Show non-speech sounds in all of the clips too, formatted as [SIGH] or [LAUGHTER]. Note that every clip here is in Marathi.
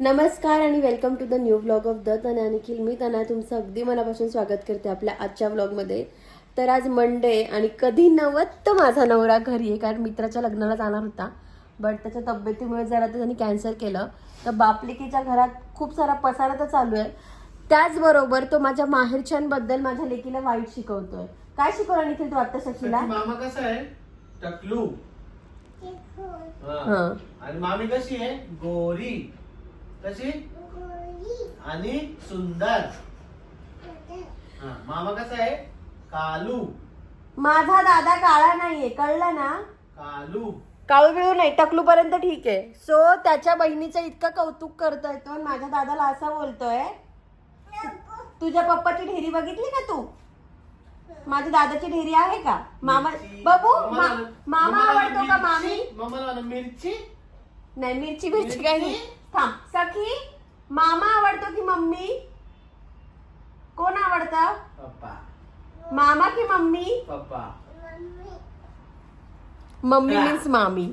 नमस्कार आणि welcome to the new vlog of the तना निखिल मी तना तुमचं अगदी मनापासून स्वागत करते आपल्या आजच्या व्लॉगमध्ये तर आज मंडे आणि कधी नवत माझा नवरा घरी आहे कारण मित्राच्या लग्नाला जाणार होता. बट त्याच्या तब्येतीमुळे जरा ते त्यांनी कॅन्सल केलं. तर बापलिकीच्या घरात खूप सारा पसारा तर चालू आहे. त्याचबरोबर तो माझ्या माहेरच्यांबद्दल माझ्या लेकीला वाईट शिकवतोय. काय शिकवलं निखिल तू आता सखीला? मामा कसा आहे? टकलू. आणि मामी कशी आहे? गोरी. कशी? आणि सुंदर. हा मामा कसा आहे? कालू. माझा दादा काळा नाहीये कळलं ना? कालू. काळू बिळू नाही टकलू पर्यंत ठीक आहे. सो त्याच्या बहिणीचं इतकं कौतुक करतोय तो आणि माझ्या दादाला असा बोलतोय. तुझ्या पप्पाची ढेरी बघितली का तू? माझ्या दादाची ढेरी आहे का? मामा बाबू मा- मामा आवडतो का मामी? मामाला मिरची? नाही मिरची मिरची काही नाही. थांब. सखी मामा आवडतो की मम्मी? कोण आवडतं? पप्पा. मामा की मम्मी? पप्पा. मम्मी मीन्स मामी.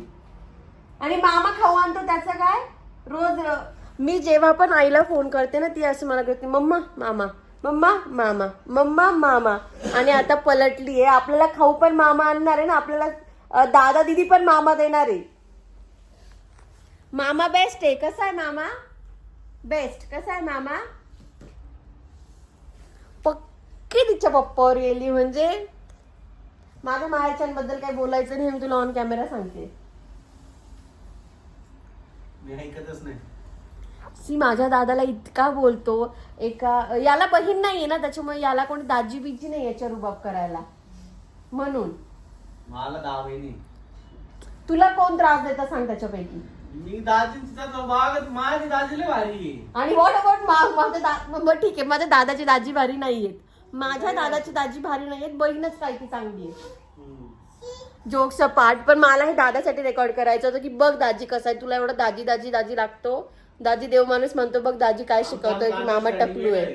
आणि मामा खाऊ आणतो त्याचं काय? रोज अ, मी जेव्हा पण आईला फोन करते ना ती असं मला करते मम्मा मामा मम्मा मामा मम्मा मामा. आणि आता पलटली आहे आपल्याला खाऊ पण मामा आणणार आहे ना आपल्याला अ, दादा दिदी पण मामा देणार आहे. मामा बेस्ट आहे. कसा आहे मामा? बेस्ट कसा आहे मामा? पक्की तिच्या पप्पावर गेली म्हणजे? माझ्या माहेरच्यांबद्दल काही बोलायचं नाही मी तुला ऑन कॅमेरा सांगते. मी ऐकतच नाही. सी माझ्या दादाला इतका बोलतो. एका याला बहीण नाहीये ना त्याच्यामुळे याला कोणी दाजी बिजी नाही याच्या रुबाब करायला. म्हणून. मला बहिणी तुला कोण त्रास देता सांग त्याच्यापैकी. मी दाजींचा माझी दाजीले भारी आहे. आणि वॉट अबाउट माझ्या दा बरं ठीक आहे माझ्या दादाची दाजी भारी नाहीयेत. माझ्या दादाची दाजी भारी नाहीयेत बहीणच काय ती चांगली आहे. हम्म. जोक्स पाठ पण मला हे दादासाठी रेकॉर्ड करायचं होतं की बघ दाजी कसा आहे तुला एवढं दाजी दाजी दाजी लागतो. दाजी देव माणूस म्हणतो बघ दाजी काय शिकवतोय की मामा टकलू आहे.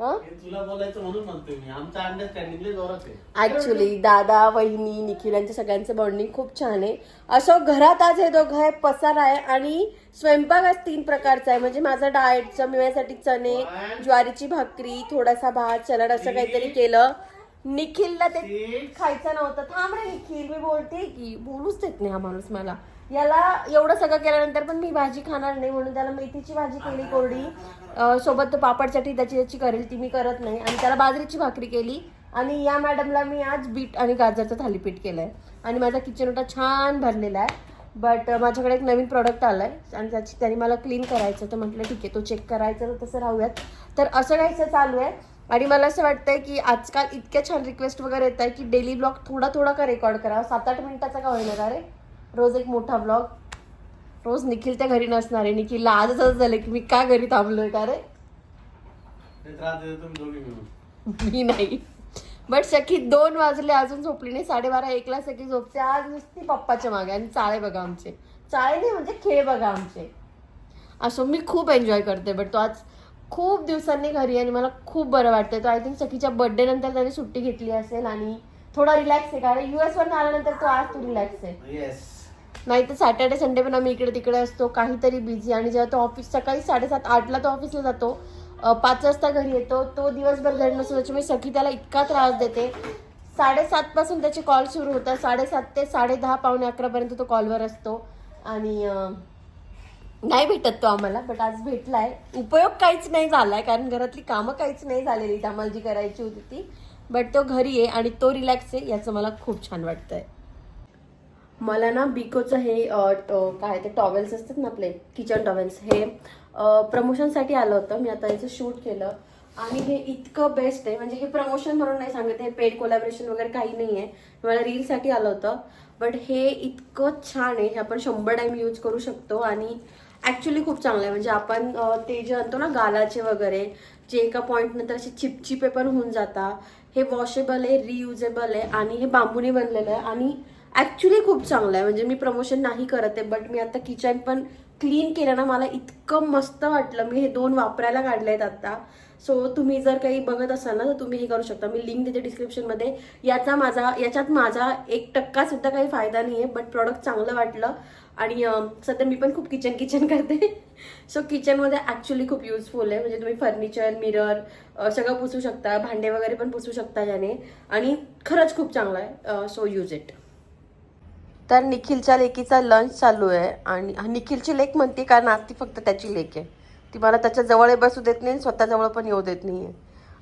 तुला बोलायचं म्हणून म्हणतोय मी. आमचं अंडरस्टँडिंग जोरात आहे. ऍक्च्युली दादा वहिनी निखिल यांच्या सगळ्यांचं बॉन्डिंग खूप छान आहे. असं घरात आज हे दोघं आहे पसार आहे आणि स्वयंपाक आज तीन प्रकारचा आहे. म्हणजे माझा डाएटचं मिळण्यासाठी चणे ज्वारीची भाकरी थोडासा भात सलाड असं काहीतरी केलं. निखिलला ते. खायचं नव्हतं. थांब रे निखिल मी बोलते की बोलूच देत नाही हा माणूस मला. याला एवढं सगळं केल्यानंतर पण मी भाजी खाणार नाही म्हणून त्याला मेथीची भाजी केली कोरडी. सोबत पापड चटणी त्याची त्याची करेल ती मी करत नाही. आणि त्याला बाजरीची भाकरी केली. आणि या मॅडमला मी आज बीट आणि गाजरचं थालीपीठ आहे आणि माझा किचन ओटा छान भरलेला आहे. बट माझ्याकडे एक नवीन प्रॉडक्ट आलाय. आणि त्याची त्याने मला क्लीन करायचं तर म्हटलं ठीक आहे तो चेक करायचा तर तसं राहूयात. तर असं घ्यायचं चालू आहे. आणि मला असं वाटतं आहे की आजकाल इतक्या छान रिक्वेस्ट वगैरे येत आहे की डेली ब्लॉग थोडा थोडा का रेकॉर्ड करावा? सात आठ मिनिटाचा का होईल का रोज एक मोठा ब्लॉग रोज निखिल त्या घरी नसणार आहे. निखिलला आजच असं झालं की मी का घरी थांबलोय? का रे? मी नाही. बट सखी दोन वाजले अजून झोपली नाही. साडेबारा एकला सखी झोपते. आज नुसती पप्पाच्या मागे आणि चाळे बघा आमचे. चाळे नाही म्हणजे खेळ बघा आमचे. असो मी खूप एन्जॉय करते बट तो आज खूप दिवसांनी घरी आणि मला खूप बरं वाटतंय. तो आय थिंक सखीच्या बर्थडे नंतर त्याने सुट्टी घेतली असेल आणि थोडा रिलॅक्स आहे. कारण युएस वरून आल्यानंतर तो आज तू रिलॅक्स आहे. नाही तर सॅटर्डे संडे पण आम्ही इकडे तिकडे असतो काहीतरी बिझी आणि जेव्हा तो ऑफिस सकाळी साडेसात आठला तो ऑफिसला जातो पाच वाजता घरी येतो तो दिवसभर घरी नसतो त्याच्यामुळे सखी त्याला इतका त्रास देते. साडेसातपासून त्याचे कॉल सुरू होतात साडेसात ते साडे दहा पावणे अकरापर्यंत तो कॉलवर असतो. आणि नाही भेटत तो आम्हाला बट आज भेटला आहे उपयोग काहीच नाही झाला आहे कारण घरातली कामं काहीच नाही झालेली आम्हाला जी करायची होती ती. बट तो घरी आहे आणि तो रिलॅक्स आहे याचं मला खूप छान वाटतं आहे मला ना बिकोचं हे काय ते टॉवेल्स असतात ना आपले किचन टॉवेल्स हे प्रमोशनसाठी आलं होतं. मी आता याचं शूट केलं. आणि हे इतकं बेस्ट आहे. म्हणजे हे प्रमोशन म्हणून नाही सांगत हे पेड कोलॅबरेशन वगैरे काही नाही आहे मला रीलसाठी आलं होतं. बट हे इतकं छान आहे. हे आपण शंभर टाईम यूज करू शकतो. आणि ॲक्च्युली खूप चांगलं आहे. म्हणजे आपण ते जे आणतो ना गालाचे वगैरे जे एका पॉईंट नंतर असे चिपचिपे पण होऊन जाता. हे वॉशेबल आहे रियुजेबल आहे. आणि हे बांबूने बनलेलं आहे. आणि ॲक्च्युली खूप चांगलं आहे. म्हणजे मी प्रमोशन नाही करत आहे बट मी आता किचन पण क्लीन केलं ना मला इतकं मस्त वाटलं. मी हे दोन वापरायला काढले आहेत आता. सो तुम्ही जर काही बघत असाल ना तर तुम्ही हे करू शकता. मी लिंक देते डिस्क्रिप्शनमध्ये याचा माझा याच्यात माझा एक टक्का सुद्धा काही फायदा नाही आहे बट प्रॉडक्ट चांगलं वाटलं. आणि सध्या मी पण खूप किचन किचन [LAUGHS] करते. सो किचनमध्ये ॲक्च्युली खूप युजफुल आहे. म्हणजे तुम्ही फर्निचर मिरर सगळं पुसू शकता. भांडे वगैरे पण पुसू शकता याने. आणि खरंच खूप चांगलं आहे. सो यूज इट तर निखिलच्या लेकीचा लंच चालू आहे आणि निखिलची लेक म्हणते कारण आज ती फक्त त्याची लेक आहे. ती मला त्याच्याजवळ बसू देत नाही आणि स्वतः जवळ पण येऊ देत नाही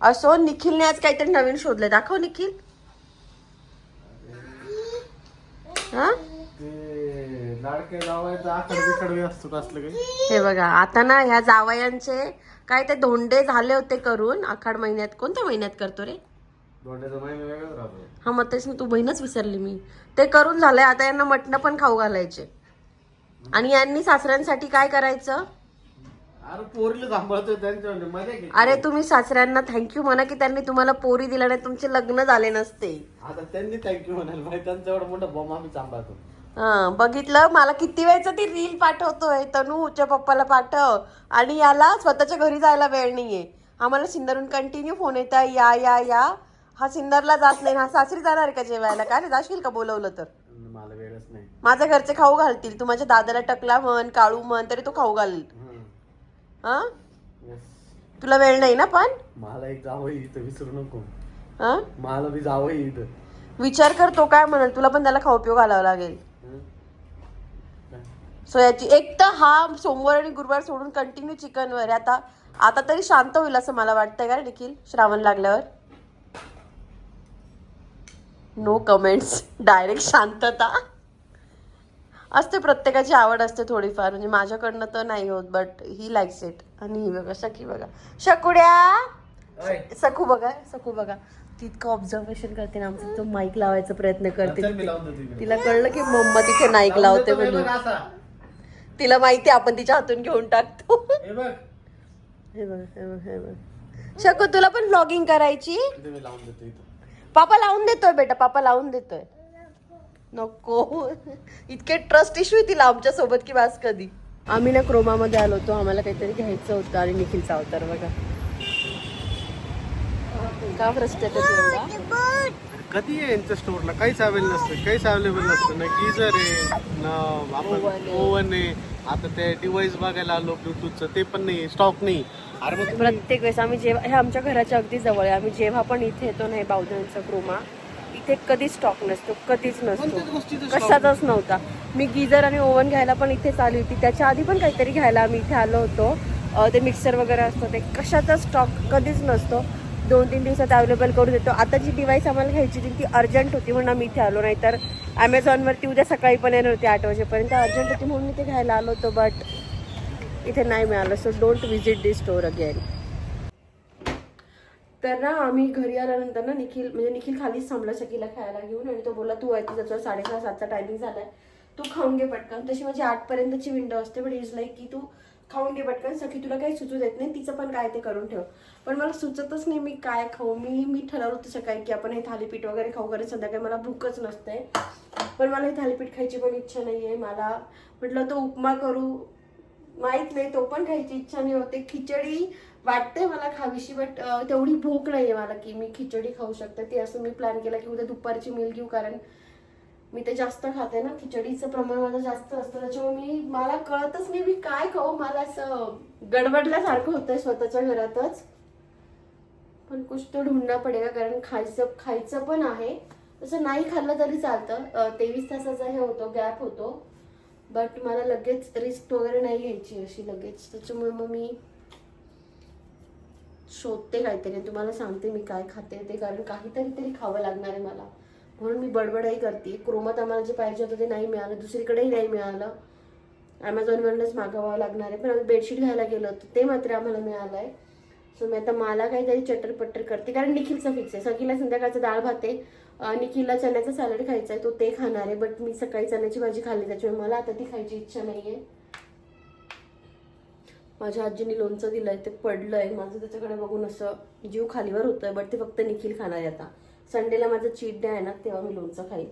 असो निखिलने आज काहीतरी नवीन शोधलंय. दाखव निखिल. हा? हे बघा आता ना ह्या जावयांचे काय ते धोंडे झाले होते करून आखाड महिन्यात. कोणत्या महिन्यात करतो रे? हा मग तेच ना तू बहीणच विसरली मी. ते करून झालंय आता यांना मटणं पण खाऊ घालायचे. आणि यांनी सासऱ्यांसाठी काय करायचं? अरे तुम्ही सासऱ्यांना थँक्यू म्हणा की त्यांनी तुम्हाला पोरी दिल्या नाही तुमचे लग्न झाले नसते. आता त्यांनी थँक्यू म्हणाल भाई त्यांचा एवढा मोठा बॉम्ब आम्ही सांभाळतो. हा बघितलं? मला किती वेळचं ती रील पाठवतोय तनूच्या पप्पाला पाठव आणि याला स्वतःच्या घरी जायला वेळ नाहीये. आम्हाला सिन्नरून कंटिन्यू फोन येत या या या. हा सिन्नरला जात नाही हा सासरी जाणार आहे का जेवायला? काय रे जाशील का बोलवलं तर? मला वेळच नाही. माझ्या घरचे खाऊ घालतील तू माझ्या दादाला टकला म्हण काळू म्हण तरी तो खाऊ घालेल हं. Yes. तुला वेळ नाही ना पण? मला एक जावं इथं विसरू नको. हा? मला बी जावं इथं. विचार कर तो काय म्हणेल तुला पण त्याला खाऊ पिऊ घालावं लागेल? सो याची एक तर हा सोमवार आणि गुरुवार सोडून कंटिन्यू चिकनवर. आता आता तरी शांत होईल असं मला वाटतंय का निखिल? श्रावण लागल्यावर? नो कमेंट्स डायरेक्ट शांतता. असते प्रत्येकाची आवड असते थोडीफार. म्हणजे माझ्याकडनं तर नाही होत बट ही लाईक्स इट आणि ही बघा सखी बघा. शकुड्या सखू बघा सखू बघा. ती इतकं ऑब्झर्वेशन करते ना आमचा तो माईक लावायचा प्रयत्न करते. तिला कळलं की मम्मा तिथे नाईक लावून लावते म्हणून. तिला माहिती आहे आपण तिच्या हातून घेऊन टाकतो. हे बघ. हे बघ हे बघ हे बघ. शकू तुला पण व्लॉगिंग करायची? पापा लावून देतोय बेटा पापा लावून देतोय. नको. इतके ट्रस्ट इश्यू तिला आमच्यासोबत की वास कधी. आम्ही ना क्रोमामध्ये आलो होतो आम्हाला काहीतरी घ्यायचं होतं आणि निखिलचा अवतार बघा. का फ्रस्ट्रेटेड कधी आहे यांच्या स्टोअरला काहीच अवेलेबल नसतं काहीच अवेलेबल नसतं. ना गिझर आहे ना आपण आहे. ओव्हन आहे. आता ते डिवाइस बघायला आलो ब्लूटूथचं ते पण नाही स्टॉक नाही. प्रत्येक वेळेस आम्ही जेव्हा हे आमच्या घराच्या अगदी जवळ आहे. आम्ही जेव्हा पण इथे येतो ना हे बावधनचा क्रोमा इथे कधीच स्टॉक नसतो कधीच नसतो. कशाचाच नव्हता. मी गिझर आणि ओव्हन घ्यायला पण इथेच आली होती. त्याच्या आधी पण काहीतरी घ्यायला आम्ही इथे आलो होतो. ते मिक्सर वगैरे असतं ते कशाचा स्टॉक कधीच नसतो. दोन तीन दिवसात अवेलेबल करून देतो. आता जी डिव्हाइस आम्हाला घ्यायची होती ती अर्जंट होती म्हणून आम्ही इथे आलो. नाही तर ॲमेझॉनवरती उद्या सकाळी पण येणार होती आठ वाजेपर्यंत. अर्जंट होती म्हणून इथे घ्यायला आलो होतो बट इथे नाही मिळालं. So don't visit this store again तर ना आम्ही घरी आल्यानंतर ना निखिल म्हणजे निखिल खालीच थांबला सखीला खायला घेऊन आणि तो बोला तू आहे त्याचा साडेसहा सातचा टायमिंग झालाय. तू खाऊन घे पटकन. तशी माझी आठपर्यंतची विंडो असते बट इज लाईक की तू खाऊन घे पटकन. सखी तुला काही सुचू देत नाही तिचं पण काय ते करून ठेव. पण मला सुचतच नाही मी काय खाऊ. मी मी ठरवलं होतं सकाळी की आपण हे थालीपीठ वगैरे खाऊ कारण संध्याकाळी मला भूकच नसते. पण मला हे थालीपीठ खायची पण इच्छा नाही आहे मला म्हटलं तो उपमा करू माहीत नाही तो पण खायची इच्छा नाही होते. खिचडी वाटते मला खावीशी बट तेवढी भूक नाहीये मला की मी खिचडी खाऊ शकते. ते असं मी प्लॅन केला की उद्या दुपारची मील घेऊ कारण मी ते जास्त खाते ना. खिचडीचं प्रमाण माझं जास्त असतं. त्याच्यामुळे मी मला कळतच नाही मी काय खाऊ. मला असं गडबडल्यासारखं होतंय स्वतःच्या घरातच. पण कुछ तो ढूंढणं पडेगा कारण खायचं खायचं पण आहे. तसं नाही खाल्लं तरी चालतं. तेवीस तासाचा हे होतो गॅप होतो. बट मला लगेच रिस्क वगैरे नाही घ्यायची अशी लगेच. त्याच्यामुळे मग मी शोधते काहीतरी. तुम्हाला सांगते मी काय खाते ते कारण काहीतरी तरी खावं लागणार आहे मला. म्हणून मी बडबडही करते. क्रोमात आम्हाला जे पाहिजे होतं ते नाही मिळालं. दुसरीकडेही नाही मिळालं. ॲमेझॉनवरूनच मागवावं लागणार आहे. पण आम्ही बेडशीट घ्यायला गेलो होतो. ते मात्र आम्हाला मिळालं आहे सो मी आता मला काहीतरी चटर करते. कारण निखिलचं फिक्स आहे. सगळीला संध्याकाळचं डाळ भात आहे. निखिलला चण्याचा सॅलड खायचा आहे. तो ते खाणार आहे. बट मी सकाळी चण्याची भाजी खाल्ली. त्याच्यामुळे मला आता ती खायची इच्छा नाही आहे माझ्या आजीने लोणचं दिलंय. ते पडलंय. माझं त्याच्याकडे बघून असं जीव खालीवर होतोय. बट ते फक्त निखिल खाणार आहे आता. संडेला माझं चीट डे आहे ना तेव्हा मी लोणचं खाईल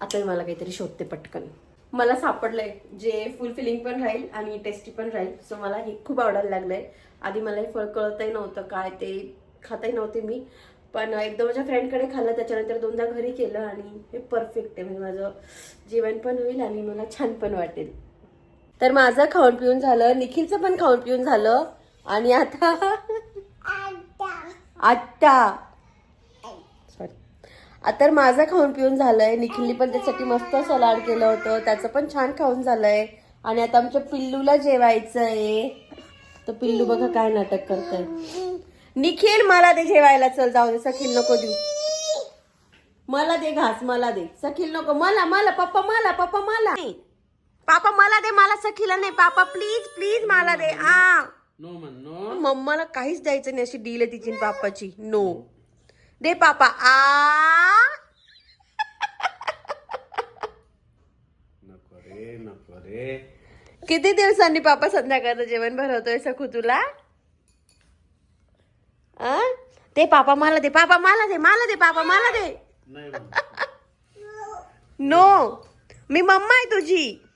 आता मी मला काहीतरी शोधते पटकन. मला सापडलंय. जे फुलफिलिंग पण राहील आणि टेस्टी पण राहील. सो मला हे खूप आवडायला लागलंय. आधी मला हे फळ कळतही नव्हतं काय ते खातही नव्हते मी. पण एकदा माझ्या फ्रेंडकडे खाल्लं त्याच्यानंतर दोनदा घरी केलं आणि हे परफेक्ट आहे. म्हणजे माझं जेवण पण होईल आणि मला छान पण वाटेल. तर माझं खाऊन पिऊन झालं. निखिलचं पण खाऊन पिऊन झालं. आणि आता आत्ता आता माझं खाऊन पिऊन झालंय. निखिलनी पण त्यासाठी मस्त सलाड केलं होतं. त्याचं पण छान खाऊन झालंय. आणि आता आमच्या पिल्लूला जेवायचं आहे तर पिल्लू बघा काय नाटक करतय. निखिल मला दे जेवायला. चल जाऊ दे. सखील नको देऊ. मला दे घास मला दे. सखील नको. मला मला पप्पा मला पप्पा मला. पापा मला दे मला सखीला नाही. पापा प्लीज प्लीज मला दे. आ. मम्माला काहीच द्यायचं नाही अशी डील आहे तिची पापाची. नो दे पापा. आ? नको रे नको रे. किती दिवसांनी पापा संध्याकाळचं जेवण भरवतोय सखू तुला? आ? दे पापा मला दे. पापा मला दे मला दे पापा मला दे. नाही. [LAUGHS] नो. मी मम्मा आहे तुझी.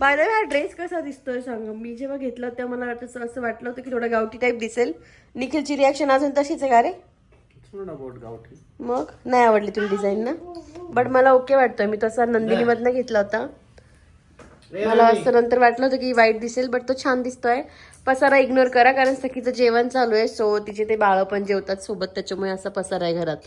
बाय हा ड्रेस कसा दिसतोय सांग. मी जेव्हा घेतला होता मला वाटतं असं वाटलं होतं की थोडा गावठी टाईप दिसेल. निखिलची रिॲक्शन अजून तशीच आहे का रे? थोडा बोट गावठी. मग? नाही आवडली तुला डिझाईन ना? बट मला ओके वाटतोय. मी तसा नंदिनी मधनं घेतला होता. मला असं नंतर वाटलं होतं की वाईट दिसेल बट तो छान दिसतोय. पसारा इग्नोर करा कारण सखीचं जेवण चालू आहे सो तिचे ते बाळं पण जेवतात सोबत त्याच्यामुळे असा पसारा आहे घरात.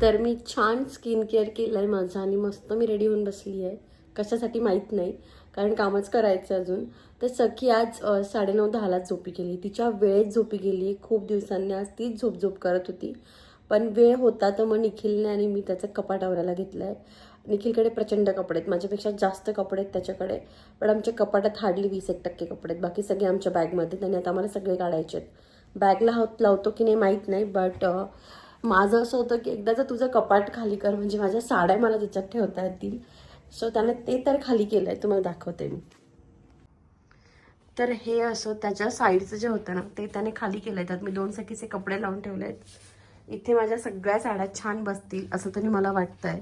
तर मी छान स्किन केअर केलं आहे माझं आणि मस्त मी रेडी होऊन बसली आहे कशासाठी माहीत नाही. कारण कामच करायचं अजून. तर सखी आज साडेनऊ दहालाच झोपी गेली. तिच्या वेळेत झोपी गेली. खूप दिवसांनी आज तीच झोप झोप करत होती. पण वेळ होता तर मग निखिलने आणि मी त्याचं कपाट आवरायला घेतलं आहे निखिलकडे प्रचंड कपडे आहेत. माझ्यापेक्षा जास्त कपडे आहेत त्याच्याकडे. पण आमच्या कपाटात हार्डली वीस एक टक्के कपडे आहेत. बाकी सगळे आमच्या बॅगमध्ये आहेत आणि आता आम्हाला सगळे काढायचे आहेत. बॅगला हात लावतो की नाही माहीत नाही बट माझं असं होतं की एकदा जर तुझं कपाट खाली कर म्हणजे माझ्या साड्या मला त्याच्यात ठेवता येतील. सो त्यानं ते तर खाली केलं आहे तुम्हाला दाखवते मी. तर हे असं त्याच्या साईडचं जे होतं ना ते त्याने खाली केलं आहे त्यात मी दोन सखीचे कपडे लावून ठेवले आहेत इथे माझ्या सगळ्या साड्या छान बसतील असं तरी मला वाटतंय.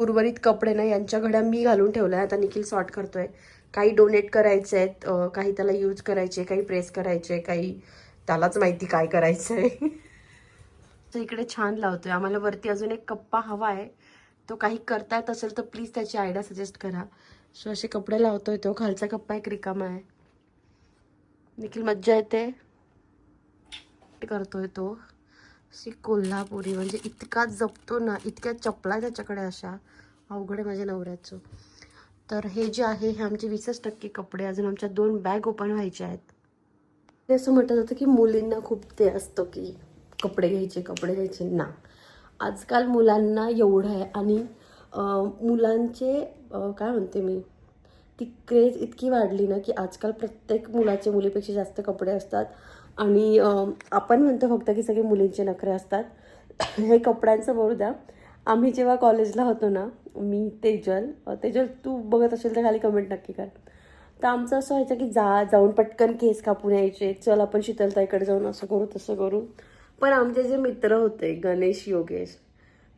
उर्वरित कपडे ना यांच्या घड्या मी घालून ठेवल्या आता निखिल सॉर्ट करतोय. काही डोनेट करायचे आहेत काही त्याला यूज करायचे काही प्रेस करायचे काही त्यालाच माहिती काय करायचं आहे [LAUGHS] तर इकडे छान लावतोय. आम्हाला वरती अजून एक कप्पा हवा आहे. तो काही करता येत असेल तर प्लीज त्याची आयडिया सजेस्ट करा. सो असे कपडे लावतोय तो. खालचा कप्पा एक रिकामा आहे. निखिल मज्जा येते. करतोय तो. अशी कोल्हापुरी म्हणजे इतका जपतो ना इतक्या चपला त्याच्याकडे अशा अवघड आहे माझ्या नवऱ्याचं. तर हे जे आहे हे आमचे वीसच टक्के कपडे अजून आमच्या दोन बॅग ओपन व्हायच्या आहेत. ते असं म्हटलं जातं की मुलींना खूप ते असतं की कपडे घ्यायचे कपडे घ्यायचे. ना. आजकाल मुलांना एवढं आहे आणि मुलांचे काय म्हणते मी ती क्रेज इतकी वाढली ना की आजकाल प्रत्येक मुलाचे मुलीपेक्षा जास्त कपडे असतात आणि आपण म्हणतो फक्त की सगळे मुलींचे नखरे असतात. [COUGHS] हे कपड्यांचं बोलू द्या. आम्ही जेव्हा कॉलेजला होतो ना मी तेजल तेजल तू बघत असेल तर खाली कमेंट नक्की कर. तर आमचं असं व्हायचं की जा जाऊन पटकन केस कापून यायचे. चल आपण शीतलताईकडे जाऊन असं करू तसं करू. पण आमचे जे मित्र होते गणेश योगेश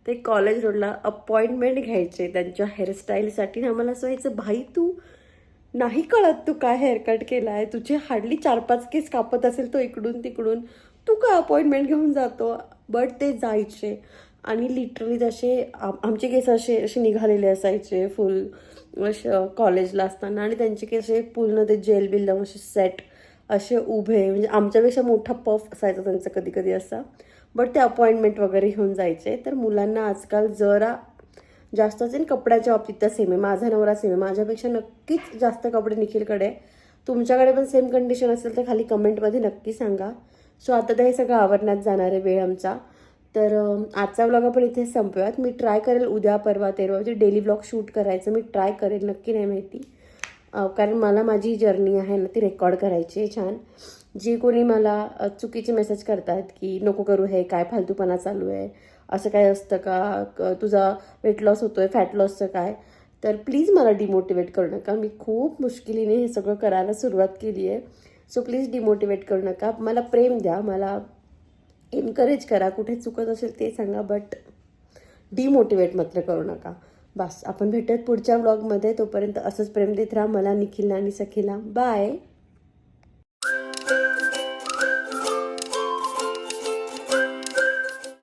ते कॉलेज रोडला अपॉइंटमेंट घ्यायचे त्यांच्या हेअरस्टाईलसाठी आम्हाला असं व्हायचं भाई तू नाही कळत तू काय हेअरकट केला आहे तुझे हार्डली चार पाच केस कापत असेल तो इकडून तिकडून. तू काय अपॉइंटमेंट घेऊन जातो? बट ते जायचे. आणि लिटरली जसे आम- आमचे केस असे असे निघालेले असायचे फुल कॉलेजला असताना. आणि त्यांचे केस असे पूर्ण ते जेल बिल लावून असे सेट असे उभे म्हणजे आमच्यापेक्षा मोठा पफ असायचा त्यांचा कधी कधी असा. बट ते अपॉइंटमेंट वगैरे घेऊन जायचे. तर मुलांना आजकाल जरा जास्तच आणि कपड्याच्या बाबतीत तर सेम आहे. माझा नवरा सेम आहे. माझ्यापेक्षा नक्कीच जास्त कपडे निखिलकडे तुमच्याकडे पण सेम कंडिशन असेल तर खाली कमेंटमध्ये नक्की सांगा. सो आता तर हे सगळं आवरण्यात जाणार आहे वेळ आमचा. तर आजचा व्लॉग आपण इथे संपूयात. मी ट्राय करेल उद्या परवा तेरवा म्हणजे डेली व्लॉग शूट करायचं. मी ट्राय करेल नक्की नाही माहिती. कारण मला माझी जर्नी आहे ना ती रेकॉर्ड करायची आहे छान. जी कोणी मला चुकीचे मेसेज करतात की नको करू हे काय फालतूपणा चालू आहे असं काय असतं का क- तुझा वेट लॉस होतो आहे फॅट लॉसचं काय तर प्लीज मला डिमोटिवेट करू नका. मी खूप मुश्किलीने हे सगळं करायला सुरुवात केली आहे. सो प्लीज डिमोटिवेट करू नका. मला प्रेम द्या मला एनकरेज करा. कुठे चुकत असेल ते सांगा बट डिमोटिवेट मात्र करू नका. बस आपण भेटूयात पुढच्या व्लॉगमध्ये तोपर्यंत असंच प्रेम देत राहा. मला निखिलला आणि सखीला. बाय